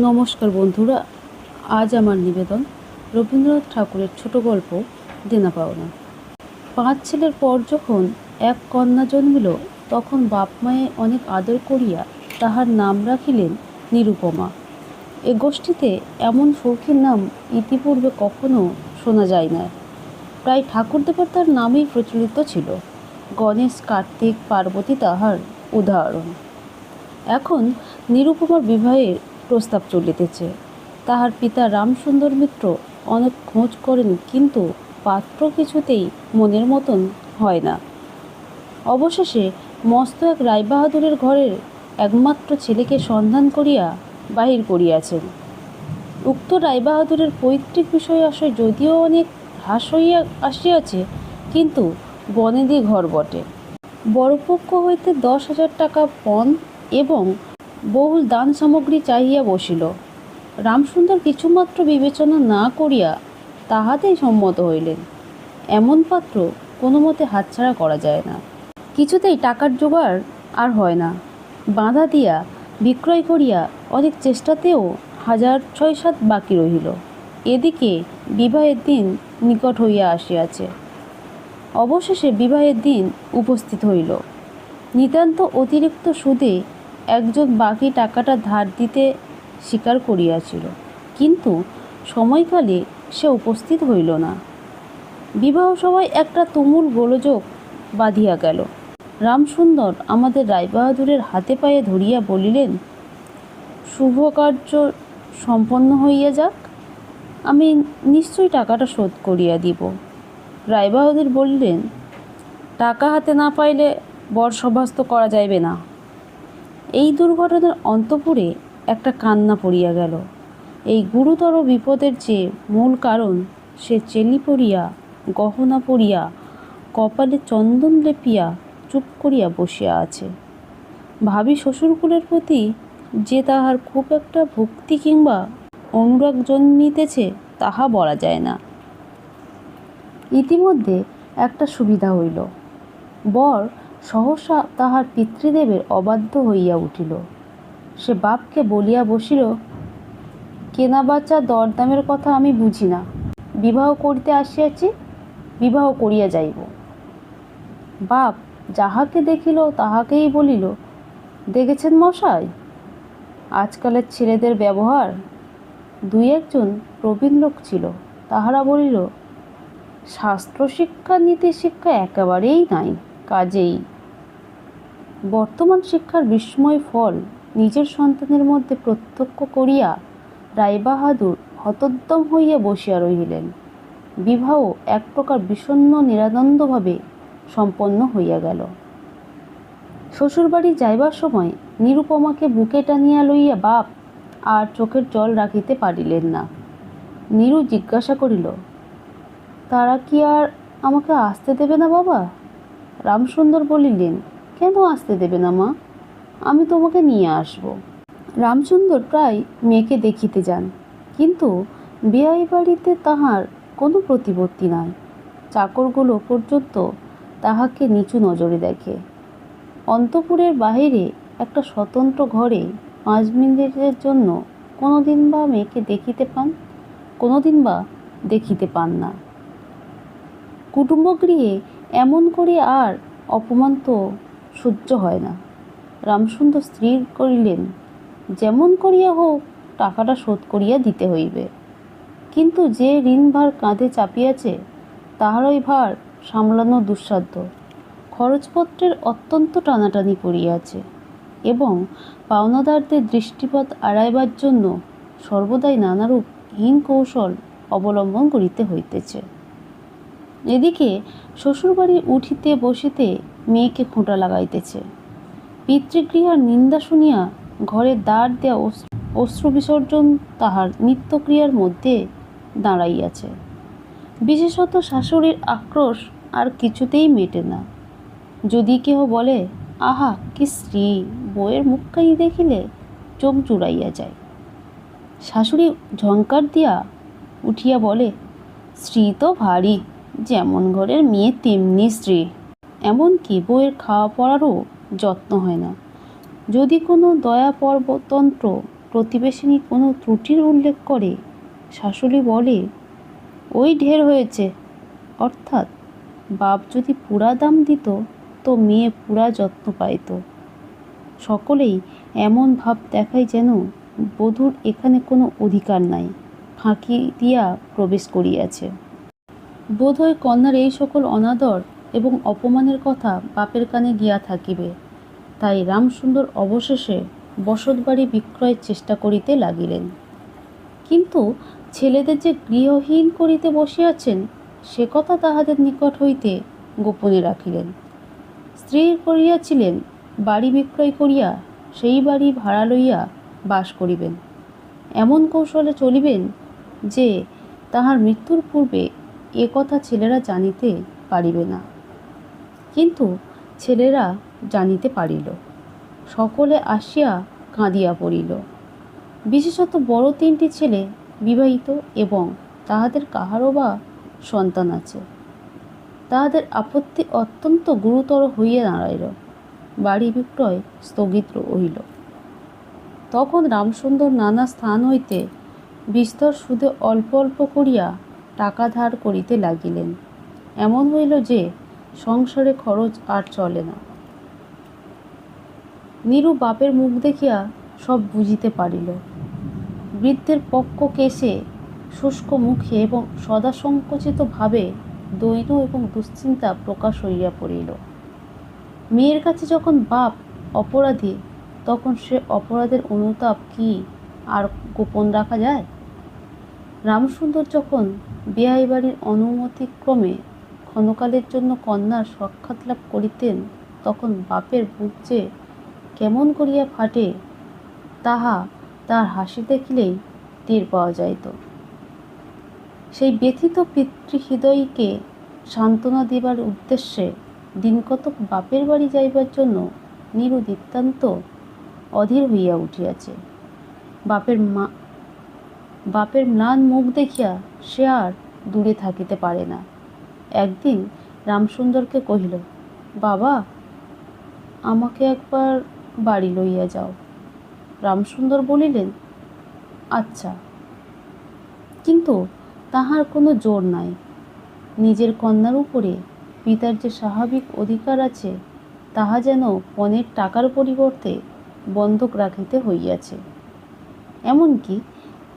নমস্কার বন্ধুরা, আজ আমার নিবেদন রবীন্দ্রনাথ ঠাকুরের ছোট গল্প, দেনা পাওনা। পাঁচ ছেলের পর যখন এক কন্যা জন্মিল, তখন বাপ মায়ে অনেক আদর করিয়া তাহার নাম রাখিলেন নিরুপমা। এ গোষ্ঠীতে এমন সৌখীর নাম ইতিপূর্বে কখনো শোনা যায় না প্রায় ঠাকুর দেবতার নামেই প্রচলিত ছিল। গণেশ, কার্তিক, পার্বতী তাহার উদাহরণ। এখন নিরুপমার বিবাহের প্রস্তাব চলিতেছে। তাহার পিতা রামসুন্দর মিত্র অনেক খোঁজ করেন, কিন্তু পাত্র কিছুতেই মনের মতন হয় না। অবশেষে মস্ত এক রায়বাহাদুরের ঘরের একমাত্র ছেলেকে সন্ধান করিয়া বাহির করিয়াছেন। উক্ত রায়বাহাদুরের পৈতৃক বিষয় আশয় যদিও অনেক হ্রাস হইয়া আসিয়াছে, কিন্তু বনেদি ঘর বটে। বড়পক্ষ হইতে দশ হাজার টাকা পণ এবং বহুল দান সামগ্রী চাহিয়া বসিল। রামসুন্দর কিছুমাত্র বিবেচনা না করিয়া তাহাতেই সম্মত হইলেন। এমন পাত্র কোনো মতে হাতছাড়া করা যায় না। কিছুতেই টাকার জোগাড় আর হয় না। বাঁধা দিয়া বিক্রয় করিয়া অনেক চেষ্টাতেও হাজার ছয় সাত বাকি রহিল। এদিকে বিবাহের দিন নিকট হইয়া আসিয়াছে। অবশেষে বিবাহের দিন উপস্থিত হইল। নিতান্ত অতিরিক্ত সুদে একজন বাকি টাকাটা ধার দিতে স্বীকার করিয়াছিল। কিন্তু সময়কালে সে উপস্থিত হইল না। বিবাহ সভায় একটা তুমুল গোলযোগ বাঁধিয়া গেল। রামসুন্দর আমাদের রায়বাহাদুরের হাতে পায়ে ধরিয়া বলিলেন শুভ কার্য সম্পন্ন হইয়া যাক। আমি নিশ্চয়ই টাকাটা শোধ করিয়া দিব। রায়বাহাদুর বললেন, টাকা হাতে না পাইলে বর সভাস্ত করা যাইবে না। এই দুর্ঘটনার অন্তপুরে একটা কান্না পড়িয়া গেল। এই গুরুতর বিপদের যে মূল কারণ সে চেলি পড়িয়া, গহনা পড়িয়া, কপালে চন্দন লেপিয়া, চুপ করিয়া বসিয়া আছে। ভাবি শ্বশুরকুলের প্রতি যে তাহার খুব একটা ভক্তি কিংবা অনুরাগ জন্মিতেছে তাহা বলা যায় না। ইতিমধ্যে একটা সুবিধা হইল। বর সহসা তাহার পিতৃদেবের অবাধ্য হইয়া উঠিল। সে বাপকে বলিয়া বসিল কেনা বাচ্চা দরদামের কথা আমি বুঝি না। বিবাহ করিতে আসিয়াছি, বিবাহ করিয়া যাইব। বাপ যাহাকে দেখিল তাহাকেই বলিল, দেখেছেন মশাই, আজকালের ছেলেদের ব্যবহার। দুই একজন প্রবীণ লোক ছিল, তাহারা বলিল শাস্ত্র শিক্ষা নীতি শিক্ষা একেবারেই নাই, কাজেই। বর্তমান শিক্ষার বিস্ময় ফল নিজের সন্তানের মধ্যে প্রত্যক্ষ করিয়া রায়বাহাদুর হতোদ্যম হইয়া বসিয়া রহিলেন। বিবাহ এক প্রকার বিষণ্ণ নিরানন্দভাবে সম্পন্ন হইয়া গেল। শ্বশুরবাড়ি যাইবার সময় নিরুপমাকে বুকে টানিয়া লইয়া বাপ আর চোখের জল রাখিতে পারিলেন না। নীরু জিজ্ঞাসা করিল, তারা কি আর আমাকে আসতে দেবে না বাবা? রামসুন্দর বলিলেন কেন আসতে দেবে না মা? আমি তোমাকে নিয়ে আসব। রামচন্দ্র প্রায় মেয়েকে দেখিতে যান, কিন্তু বিয়াই বাড়িতে তাহার কোনো প্রতিপত্তি নাই। চাকরগুলো পর্যন্ত তাহাকে নিচু নজরে দেখে। অন্তপুরের বাহিরে একটা স্বতন্ত্র ঘরে পাঁচ মিনিটের জন্য কোনো দিন বা মেয়েকে দেখিতে পান কোনো দিন বা দেখিতে পান না। কুটুম্বগৃহে এমন করে আর অপমান তো সহ্য হয় না। রামসুন্দর স্থির করিলেন, যেমন করিয়া হোক, টাকাটা শোধ করিয়া দিতে হইবে। কিন্তু যে ঋণভার কাঁধে চাপিয়াছে, তাহারই ভার সামলানো দুঃসাধ্য। খরচপত্রের অত্যন্ত টানাটানি পড়িয়াছে এবং পাওনাদারদের দৃষ্টিপাত আড়াইবার জন্য সর্বদাই নানারূপ হীন কৌশল অবলম্বন করিতে হইতেছে। এদিকে শ্বশুরবাড়ি উঠিতে বসিতে মেয়েকে খোঁটা লাগাইতেছে। পিতৃগৃহার নিন্দা শুনিয়া ঘরে দাঁড় দেওয়া অশ্রু বিসর্জন তাহার নিত্যক্রিয়ার মধ্যে দাঁড়াইয়াছে। বিশেষত শাশুড়ির আক্রোশ আর কিছুতেই মেটে না। যদি কেহ বলে, আহা, কি স্ত্রী বইয়ের মুখখানি দেখিলে চোখ জুড়াইয়া যায়। শাশুড়ি ঝঙ্কার দিয়া উঠিয়া বলে, স্ত্রী তো ভারী, যেমন ঘরের মেয়ে তেমনি স্ত্রী। এমনকি বইয়ের খাওয়া পড়ারও যত্ন হয় না। যদি কোনো দয়া পর্বতন্ত্র প্রতিবেশিনী কোনো ত্রুটির উল্লেখ করে, শাশুড়ি বলে, ওই ঢের হয়েছে। অর্থাৎ বাপ যদি পুরা দাম দিত, তো মেয়ে পুরা যত্ন পাইত। সকলেই এমন ভাব দেখায় যেন বধূর এখানে কোনো অধিকার নাই, ফাঁকি দিয়া প্রবেশ করিয়াছে। বোধহয় কন্যার এই সকল অনাদর এবং অপমানের কথা বাপের কানে গিয়া থাকিবে। তাই রামসুন্দর অবশেষে বসতবাড়ি বিক্রয়ের চেষ্টা করিতে লাগিলেন। কিন্তু ছেলেদের যে গৃহহীন করিতে বসিয়াছেন, সে কথা তাহাদের নিকট হইতে গোপনে রাখিলেন। স্ত্রী করিয়াছিলেন, বাড়ি বিক্রয় করিয়া সেই বাড়ি ভাড়া লইয়া বাস করিবেন। এমন কৌশলে চলিবেন যে তাহার মৃত্যুর পূর্বে এ কথা ছেলেরা জানিতে পারিবে না। কিন্তু ছেলেরা জানিতে পারিল, সকলে আসিয়া কাঁদিয়া পড়িল। বিশেষত বড় তিনটি ছেলে বিবাহিত এবং তাহাদের কাহারও বা সন্তান আছে। তাহাদের আপত্তি অত্যন্ত গুরুতর হইয়া দাঁড়াইল, বাড়ি বিক্রয় স্থগিত রহিল। তখন রামসুন্দর নানা স্থান হইতে বিস্তর সুদে অল্প অল্প করিয়া টাকা ধার করিতে লাগিলেন। এমন হইল যে সংসারে খরচ আর চলে না। নীরু বাপের মুখ দেখিয়া সব বুঝিতে পারিল। বৃদ্ধের পক্ষ কেশে শুষ্ক মুখে এবং সদা সংকুচিত ভাবে দৈন্য এবং দুশ্চিন্তা প্রকাশ হইয়া পড়িল। মেয়ের কাছে যখন বাপ অপরাধী, তখন সে অপরাধের অনুতাপ কি আর গোপন রাখা যায়? রামসুন্দর যখন বিয়াই বাড়ির অনুমতিক্রমে ক্ষণকালের জন্য কন্যার সাক্ষাৎ লাভ করিতেন, তখন বাপের বুক যে কেমন করিয়া ফাটে, তাহা তার হাসি দেখিলেই টের পাওয়া যাইত। সেই ব্যথিত পিতৃহৃদয়কে সান্ত্বনা দেবার উদ্দেশ্যে দিনকতক বাপের বাড়ি যাইবার জন্য নিরু নিতান্ত অধীর হইয়া উঠিয়াছে। বাপের মা, বাপের ম্লান মুখ দেখিয়া সে আর দূরে থাকিতে পারে না। একদিন রামসুন্দরকে কহিল, বাবা, আমাকে একবার বাড়ি লইয়া যাও। রামসুন্দর বলিলেন আচ্ছা। কিন্তু তাহার কোনো জোর নাই। নিজের কন্যার উপরে পিতার যে স্বাভাবিক অধিকার আছে, তাহা যেন পণের টাকার পরিবর্তে বন্ধক রাখিতে হইয়াছে। এমনকি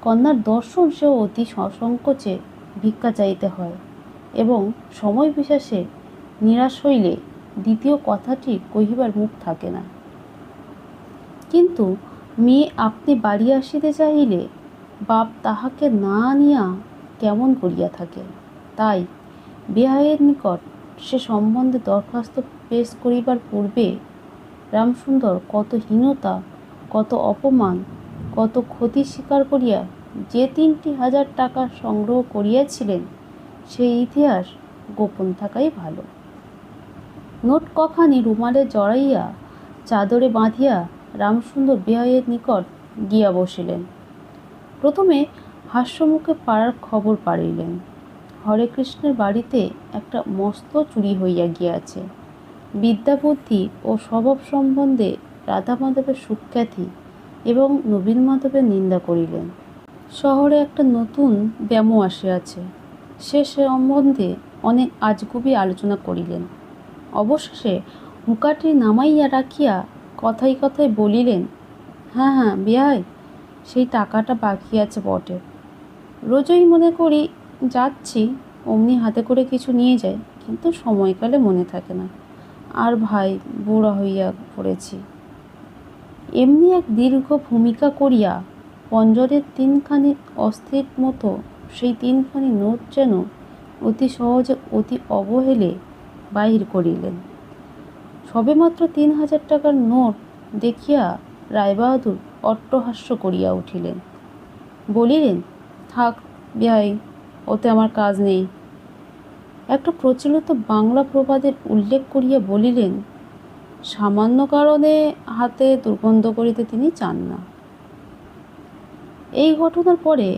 কন্যার দর্শন সেও অতি সসংকোচে ভিক্ষা চাইতে হয়। এবং সময় বিশেষে নিরাশ হইলে দ্বিতীয় কথাটি কহিবার মুখ থাকে না। কিন্তু মেয়ে আপনি বাড়ি আসিতে চাহিলে বাপ তাহাকে না আনিয়া কেমন করিয়া থাকে? তাই বেহাইয়ের নিকট সে সম্বন্ধে দরখাস্ত পেশ করিবার পূর্বে রামসুন্দর কত হীনতা, কত অপমান, কত ক্ষতি স্বীকার করিয়া যে তিনটি হাজার টাকা সংগ্রহ করিয়াছিলেন সেই ইতিহাস গোপন থাকাই ভালো। নোট কখানি রুমালে জড়াইয়া, চাদরে বাঁধিয়া রামসুন্দর বিহাইয়ের নিকট গিয়া বসিলেন। প্রথমে হাস্যমুখে পাড়ার খবর পাড়িলেন। হরে কৃষ্ণের বাড়িতে একটা মস্ত চুরি হইয়া গিয়াছে। বিদ্যাবুদ্ধি ও স্বভাব সম্বন্ধে রাধা মাধবের সুখ্যাতি এবং নবীন মাধবের নিন্দা করিলেন। শহরে একটা নতুন ব্যামো আসিয়াছে। সে সম্বন্ধে অনেক আজগুবি আলোচনা করিলেন। অবশেষে হুঁকাটি নামাইয়া রাখিয়া কথায় কথায় বলিলেন হ্যাঁ হ্যাঁ বিয়াই, সেই টাকাটা বাকি আছে বটে। রোজই মনে করি যাচ্ছি, অমনি হাতে করে কিছু নিয়ে যায় কিন্তু সময়কালে মনে থাকে না। আর ভাই, বুড়া হইয়া পড়েছি এমনি এক দীর্ঘ ভূমিকা করিয়া পঞ্জরের তিনখানি অস্থির মতো সেই তিনখানি নোট যেন অতি সহজে অতি অবহেলে বাহির করিলেন। সবেমাত্র তিন হাজার টাকার নোট দেখিয়া রায়বাহাদুর অট্টহাস্য করিয়া উঠিলেন। বলিলেন, থাক, বিহাই, ওতে আমার কাজ নেই। একটা প্রচলিত বাংলা প্রবাদের উল্লেখ করিয়া বলিলেন, সামান্য কারণে হাতে দুর্গন্ধ করিতে তিনি চান না। এই ঘটনার পরে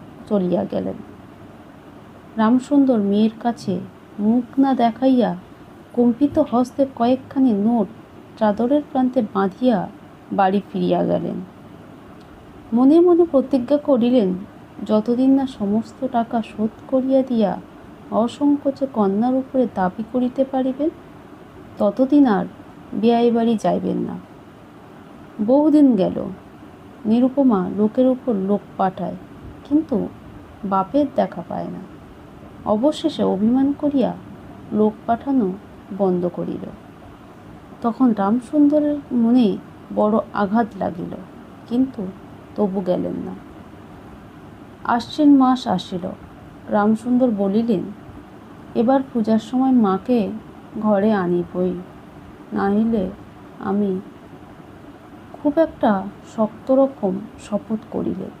চলিয়া গেলেন। রামসুন্দর মেয়ের কাছে মুখ না দেখাইয়া কম্পিত হস্তে কয়েকখানি নোট চাদরের প্রান্তে বাঁধিয়া বাড়ি ফিরিয়া গেলেন। মনে মনে প্রতিজ্ঞা করিলেন, যতদিন না সমস্ত টাকা শোধ করিয়া দিয়া অসংকোচে কন্যার উপরে দাবি করিতে পারিবেন, ততদিন আর বেয়াই বাড়ি যাইবেন না। বহুদিন গেল, নিরুপমা লোকের উপর লোক পাঠায়, কিন্তু বাপের দেখা পায় না। অবশেষে অভিমান করিয়া লোক পাঠানো বন্ধ করিল। তখন রামসুন্দরের মনে বড় আঘাত লাগিল, কিন্তু তবু গেলেন না। আশ্বিন মাস আসিল। রামসুন্দর বলিলেন, এবার পূজার সময় মাকে ঘরে আনিবই না হইলে আমি খুব একটা শক্ত রকম শপথ করিলে।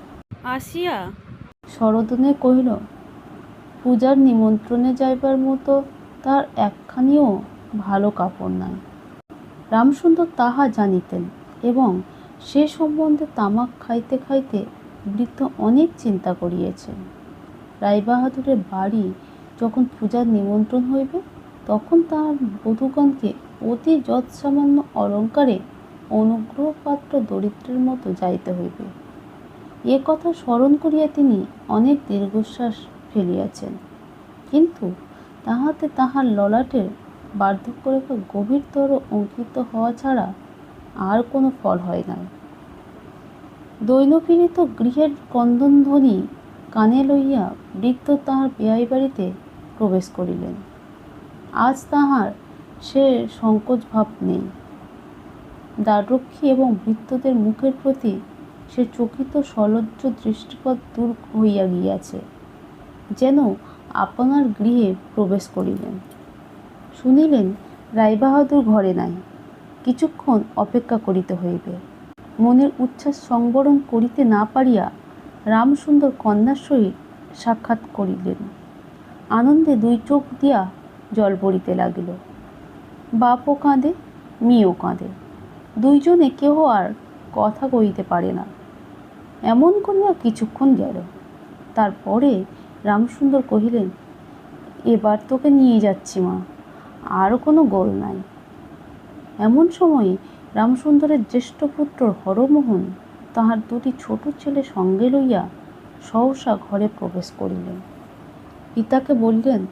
আসিয়া শরদনে কহিল, পূজার নিমন্ত্রণে যাইবার মতো তার একখানিও ভালো কাপড় নাই। রামসুন্দর তাহা জানিতেন এবং সে সম্বন্ধে তামাক খাইতে খাইতে বৃদ্ধ অনেক চিন্তা করিয়েছেন। রায়বাহাদুরের বাড়ি যখন পূজার নিমন্ত্রণ হইবে, তখন তাহার বধূগণকে অতি যৎসামান্য অলঙ্কারে অনুগ্রহপাত্র দরিদ্রের মতো যাইতে হইবে। এ কথা স্মরণ করিয়া তিনি অনেক দীর্ঘশ্বাস ফেলিয়াছেন। কিন্তু তাহাতে তাহার ললাটের বার্ধক্যরেখা গভীরতর অঙ্কিত হওয়া ছাড়া আর কোনো ফল হয় নাই। দৈনপীড়িত গৃহের ক্রন্দনধ্বনি কানে লইয়া বৃদ্ধ তাহার বেয়াই বাড়িতে প্রবেশ করিলেন। আজ তাহার সে সংকোচ ভাব নেই। দ্বাররক্ষী এবং বৃত্তদের মুখের প্রতি সে চকিত সলজ্জ দৃষ্টিপথ দূর হইয়া গিয়াছে, যেন আপনার গৃহে প্রবেশ করিলেন। শুনিলেন, রায়বাহাদুর ঘরে নাই, কিছুক্ষণ অপেক্ষা করিতে হইবে। মনের উচ্ছ্বাস সংবরণ করিতে না পারিয়া রামসুন্দর কন্যার সহিত সাক্ষাৎ করিলেন। আনন্দে দুই চোখ দিয়া জল পড়িতে লাগিল। বাপও কাঁদে, মেয়েও কাঁদে। দুইজনে কেহ আর কথা কইতে পারে না। এমন করিয়া কিছুক্ষণ গেল। তারপরে রামসুন্দর কহিলেন, এবার তোকে নিয়ে যাচ্ছি মা, আর কোনো গোল নাই এমন সময়ে রামসুন্দরের জ্যেষ্ঠ পুত্র হরমোহন তাহার দুটি ছোট ছেলে সঙ্গে লইয়া সহসা ঘরে প্রবেশ করিলেন। পিতাকে বললেন,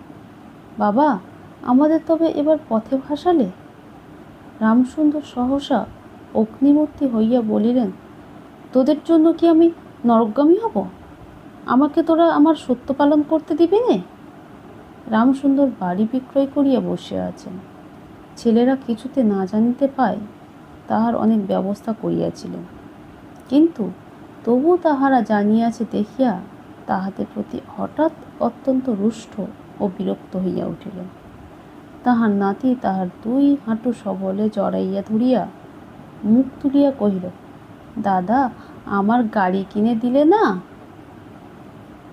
বাবা, আমাদের তবে এবার পথে ভাসালে রামসুন্দর সহসা অগ্নিমূর্তি হইয়া বলিলেন তোদের জন্য কি আমি নরকগামী হব? আমাকে তোরা আমার সত্য পালন করতে দিবি নে? রামসুন্দর বাড়ি বিক্রয় করিয়া বসে আছেন। ছেলেরা কিছুতে না জানিতে পায়, তাহার অনেক ব্যবস্থা করিয়াছিলেন। কিন্তু তবু তাহারা জানিয়াছে দেখিয়া তাহাদের প্রতি হঠাৎ অত্যন্ত রুষ্ট ও বিরক্ত হইয়া উঠিলেন। তাহার নাতি তাহার দুই হাঁটু সবলে জড়াইয়া ধরিয়া মুখ তুলিয়া কহিল দাদা, আমার গাড়ি কিনে দিলে না?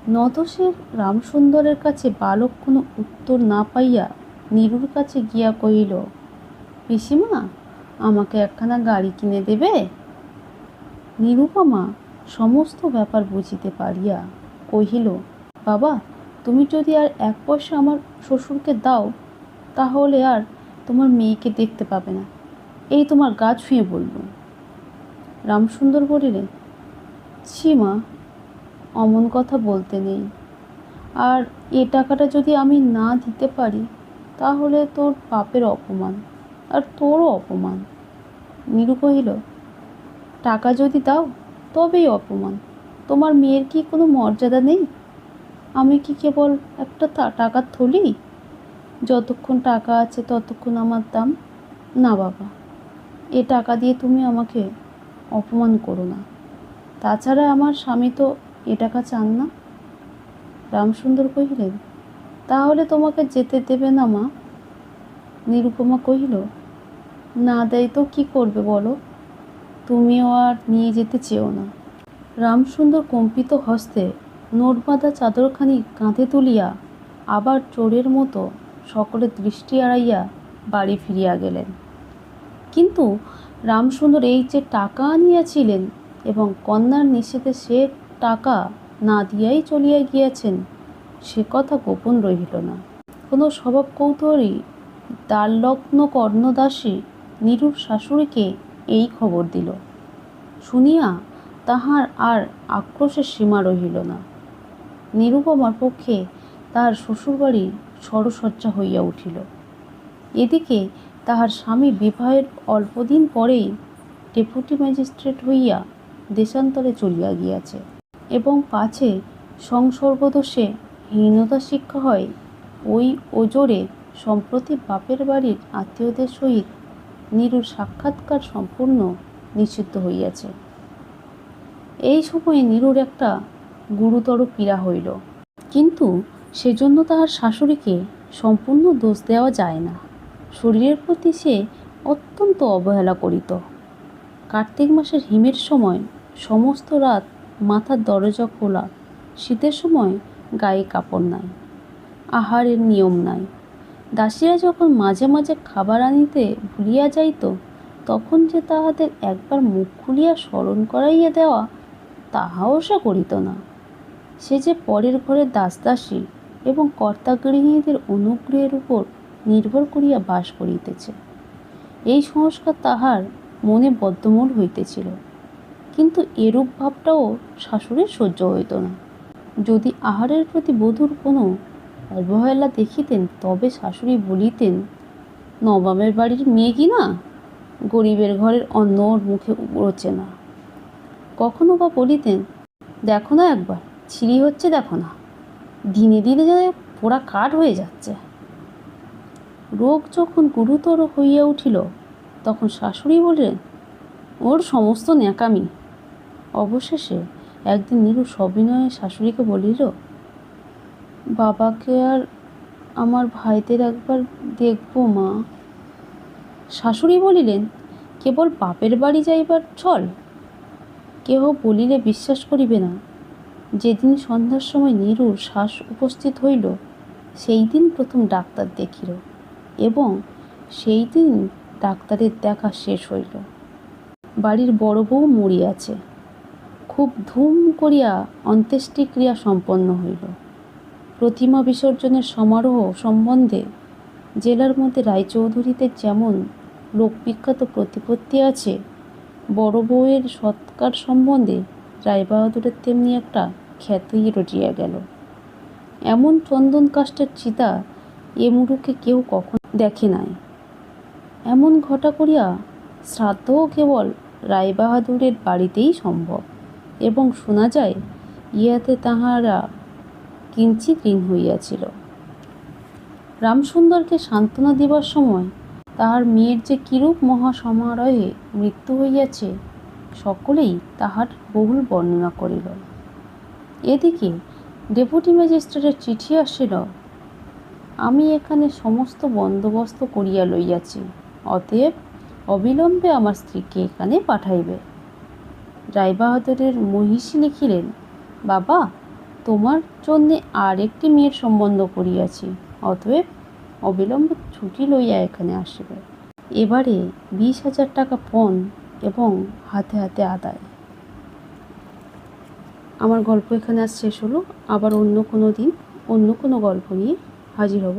নতসের রামসুন্দরের কাছে বালক কোনো উত্তর না পাইয়া নীরুর কাছে গিয়া কহিল, পিসিমা, আমাকে একখানা গাড়ি কিনে দেবে? নিরুপমা সমস্ত ব্যাপার বুঝিতে পারিয়া কহিল, বাবা, তুমি যদি আর এক পয়সা আমার শ্বশুরকে দাও, তাহলে আর তোমার মেয়েকে দেখতে পাবে না। এই তোমার গা ছুঁয়ে বলল রামসুন্দর বলিলেন ছি মা, অমন কথা বলতে নেই। আর এ টাকাটা যদি আমি না দিতে পারি, তাহলে তোর পাপের অপমান, আর তোরও অপমান। নীরু কহিল, টাকা যদি দাও, তবেই অপমান। তোমার মেয়ের কি কোনো মর্যাদা নেই? আমি কি কেবল একটা টাকার থলি? যতক্ষণ টাকা আছে ততক্ষণ আমার দাম। না বাবা, এ টাকা দিয়ে তুমি আমাকে অপমান করো না। তাছাড়া আমার স্বামী তো এ টাকা চান না। রামসুন্দর কহিলেন, তাহলে তোমাকে যেতে দেবে না মা? নিরুপমা কহিল, না দেয় তো কি করবে বলো? তুমিও আর নিয়ে যেতে চেও না। রামসুন্দর কম্পিত হস্তে নোট বাঁধা চাদরখানি কাঁধে তুলিয়া আবার চোরের মতো সকলের দৃষ্টি এড়াইয়া বাড়ি ফিরিয়া গেলেন। কিন্তু রামসুন্দর এই যে টাকা আনিয়াছিলেন এবং কন্যার নিষেধে সে টাকা না দিয়াই চলিয়া গিয়াছেন, সে কথা গোপন রহিল না। কোনো স্বভাব কৌতূহলী দ্বারলগ্ন কর্ণদাসী নিরুর শাশুড়িকে এই খবর দিল। শুনিয়া তাহার আর আক্রোশের সীমা রহিল না। নিরুপমার পক্ষে তাহার শ্বশুরবাড়ি সরসজ্জা হইয়া উঠিল। এদিকে তাহার স্বামী বিবাহের অল্পদিন পরেই ডেপুটি ম্যাজিস্ট্রেট হইয়া দেশান্তরে চলিয়া গিয়াছে এবং পাছে সংসর্গদোষে হীনতা শিক্ষা হয়, ওই ওজোরে সম্প্রতি বাপের বাড়ির আত্মীয়দের সহিত নিরুর সাক্ষাৎকার সম্পূর্ণ নিষিদ্ধ হইয়াছে। এই সময়ে নিরুর একটা গুরুতর পীড়া হইল। কিন্তু সেজন্য তাহার শাশুড়িকে সম্পূর্ণ দোষ দেওয়া যায় না। শরীরের প্রতি সে অত্যন্ত অবহেলা করিত। কার্তিক মাসের হিমের সময় সমস্ত রাত মাথার দরজা খোলা, শীতের সময় গায়ে কাপড় নাই, আহারের নিয়ম নাই। দাসীরা যখন মাঝে মাঝে খাবার আনিতে ভুলিয়া যাইত, তখন যে তাহাদের একবার মুখ খুলিয়া স্মরণ করাইয়া দেওয়া, তাহাও সে করিত না। সে যে পরের ঘরের দাসদাসী এবং কর্তাগৃহিণীদের অনুগ্রহের উপর নির্ভর করিয়া বাস করিতেছে। এই সংস্কার তাহার মনে বদ্ধমূল হইতেছিল, কিন্তু এরূপ ভাবটাও শাশুড়ির সহ্য হইত না। যদি আহারের প্রতি বধূর কোনো অবহেলা দেখিতেন, তবে শাশুড়ি বলিতেন, নবাবের বাড়ির মেয়ে কি না? গরিবের ঘরের অন্ন ওর মুখে রোচে না। কখনো বা বলিতেন, দেখো না একবার, ছিঁড়ি হচ্ছে দেখো না। দিনে দিনে যেন পোড়া কাঠ হয়ে যাচ্ছে। রোগ যখন গুরুতর হইয়া উঠিল, তখন শাশুড়ি বললেন, ওর সমস্ত ন্যাকামি। অবশেষে একদিন নীরু সবিনয়ে শাশুড়িকে বলিল, বাবাকে আর আমার ভাইদের একবার দেখব, মা। শাশুড়ি বলিলেন, কেবল বাপের বাড়ি যাইবার ছল কেহ বলিলে বিশ্বাস করিবে না। যেদিন সন্ধ্যার সময় নীরুর শ্বাস উপস্থিত হইল সেই দিন প্রথম ডাক্তার দেখিল। এবং সেই দিন ডাক্তারের দেখা শেষ হইল। বাড়ির বড় বউ মরিয়াছে। খুব ধুম করিয়া অন্ত্যেষ্টিক্রিয়া সম্পন্ন হইল। প্রতিমা বিসর্জনের সমারোহ সম্বন্ধে জেলার মধ্যে রায়চৌধুরীতে যেমন লোকবিখ্যাত প্রতিপত্তি আছে, বড় বউয়ের সৎকার সম্বন্ধে রায়বাহাদুরের তেমনি একটা খ্যাতিই রটিয়া গেল। এমন চন্দন কাষ্টের চিতা এ মুরুকে কেউ কখন দেখে নাই। এমন ঘটা করিয়া শ্রাদ্ধও কেবল রায়বাহাদুরের বাড়িতেই সম্ভব, এবং শোনা যায়, ইহাতে তাহারা কিঞ্চিত ঋণ হইয়াছিল। রামসুন্দরকে সান্ত্বনা দিবার সময় তাহার মেয়ের যে কিরূপ মহাসমারোহে মৃত্যু হইয়াছে, সকলেই তাহার বহুল বর্ণনা করিল। এদিকে, ডেপুটি ম্যাজিস্ট্রেটের চিঠি আসিল আমি এখানে সমস্ত বন্দোবস্ত করিয়া লইয়াছি, অতএব অবিলম্বে আমার স্ত্রীকে এখানে পাঠাইবে। রায়বাহাদুরের মহিষী লিখিলেন, বাবা, তোমার জন্যে আর একটি মেয়ের সম্বন্ধ করিয়াছি, অতএব অবিলম্বে ছুটি লইয়া এখানে আসিবে। এবারে বিশ হাজার টাকা পণ এবং হাতে হাতে আদায়। আমার গল্প এখানে আজ শেষ হলো। আবার অন্য কোনো দিন অন্য কোনো গল্প নিয়ে হাজির হব।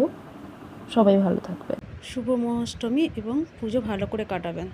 সবাই ভালো থাকবেন। শুভ মহাষ্টমী এবং পুজো ভালো করে কাটাবেন।